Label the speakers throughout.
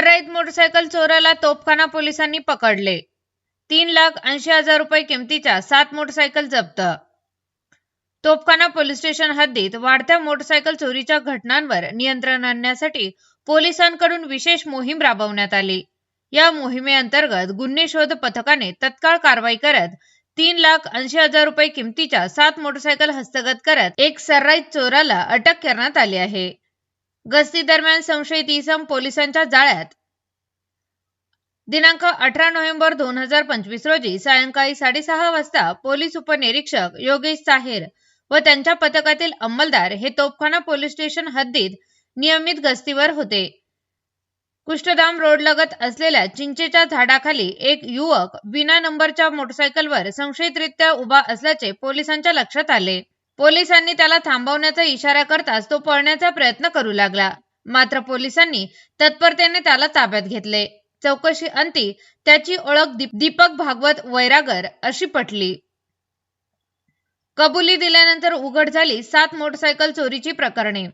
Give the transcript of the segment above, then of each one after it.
Speaker 1: सर्राईत motorcycle चोराला तोफखाना पोलिसांनी पकडले. तीन लाख ऐंशी हजार रुपये किमतीच्या सात मोटरसायकल जप्त. तोफखाना पोलीस स्टेशन हद्दीत वाढत्या मोटरसायकल चोरीच्या घटनांवर नियंत्रण आणण्यासाठी पोलिसांकडून विशेष मोहीम राबवण्यात आली. या मोहिमेअंतर्गत गुन्हे शोध पथकाने तत्काळ कारवाई करत तीन लाख ऐंशी हजार रुपये किमतीच्या सात मोटरसायकल हस्तगत करत एक सर्राईत चोराला अटक करण्यात आली आहे. गस्ती दरम्यान संशयित इसम पोलिसांच्या जाळ्यात. दिनांक अठरा नोव्हेंबर दोन हजार पंचवीस रोजी सायंकाळी साडेसहा वाजता पोलीस उपनिरीक्षक योगेश साहेर व त्यांच्या पथकातील अंमलदार हे तोफखाना पोलीस स्टेशन हद्दीत नियमित गस्तीवर होते. कुष्ठधाम रोड लगत असलेल्या चिंचेच्या झाडाखाली एक युवक विना नंबरच्या मोटरसायकलवर संशयितरित्या उभा असल्याचे पोलिसांच्या लक्षात आले. पोलिसांनी त्याला थांबवण्याचा इशारा करताच तो पळण्याचा प्रयत्न करू लागला. मात्र पोलिसांनी तत्परतेने त्याला ताब्यात घेतले. चौकशी अंती त्याची ओळख दीपक भागवत वैरागर अशी पटली. कबुली दिल्यानंतर उघड झाली सात मोटरसायकल चोरीची प्रकरणे.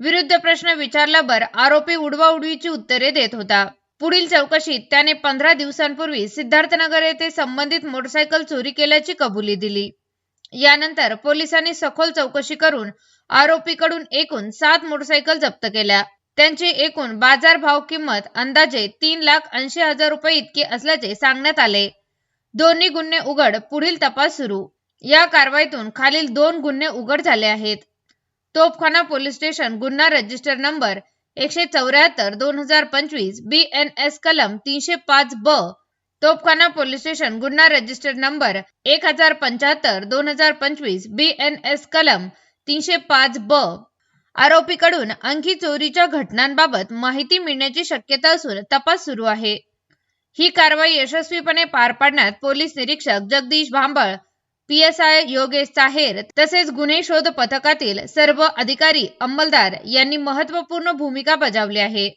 Speaker 1: विरुद्ध प्रश्न विचारल्यावर आरोपी उडवाउडवीची उत्तरे देत होता. पुढील चौकशीत त्याने पंधरा दिवसांपूर्वी सिद्धार्थनगर येथे संबंधित मोटरसायकल चोरी केल्याची कबुली दिली. यानंतर पोलिसांनी सखोल चौकशी करून आरोपीकडून एकूण सात मोटरसायकल जप्त केल्या. त्यांची एकूण बाजार भाव किंमत अंदाजे तीन लाख ऐंशी हजार रुपये इतकी असल्याचे सांगण्यात आले. दोन्ही गुन्हे उघड पुढील तपास सुरू. या कारवाईतून खालील दोन गुन्हे उघड झाले आहेत. तोफखाना पोलीस स्टेशन गुन्हा रजिस्टर नंबर एकशे चौऱ्याहत्तर दोन हजार पंचवीस बी एन एस कलम तीनशे पाच ब तोपखाना पोलीस स्टेशन गुन्हा रजिस्टर्ड नंबर एक हजार पंच्याहत्तर दोन हजार पंचवीस बी एन एस कलम तीनशे पाच ब. आरोपीकडून अंकी चोरीच्या घटनांबाबत माहिती मिळण्याची शक्यता असून तपास सुरू आहे. ही कारवाई यशस्वीपणे पार पाडण्यात पोलीस निरीक्षक Jagdish Bhambal P S I Yogesh Taher तसेच गुन्हे शोध पथकातील सर्व अधिकारी अंमलदार यांनी महत्त्वपूर्ण भूमिका बजावली आहे.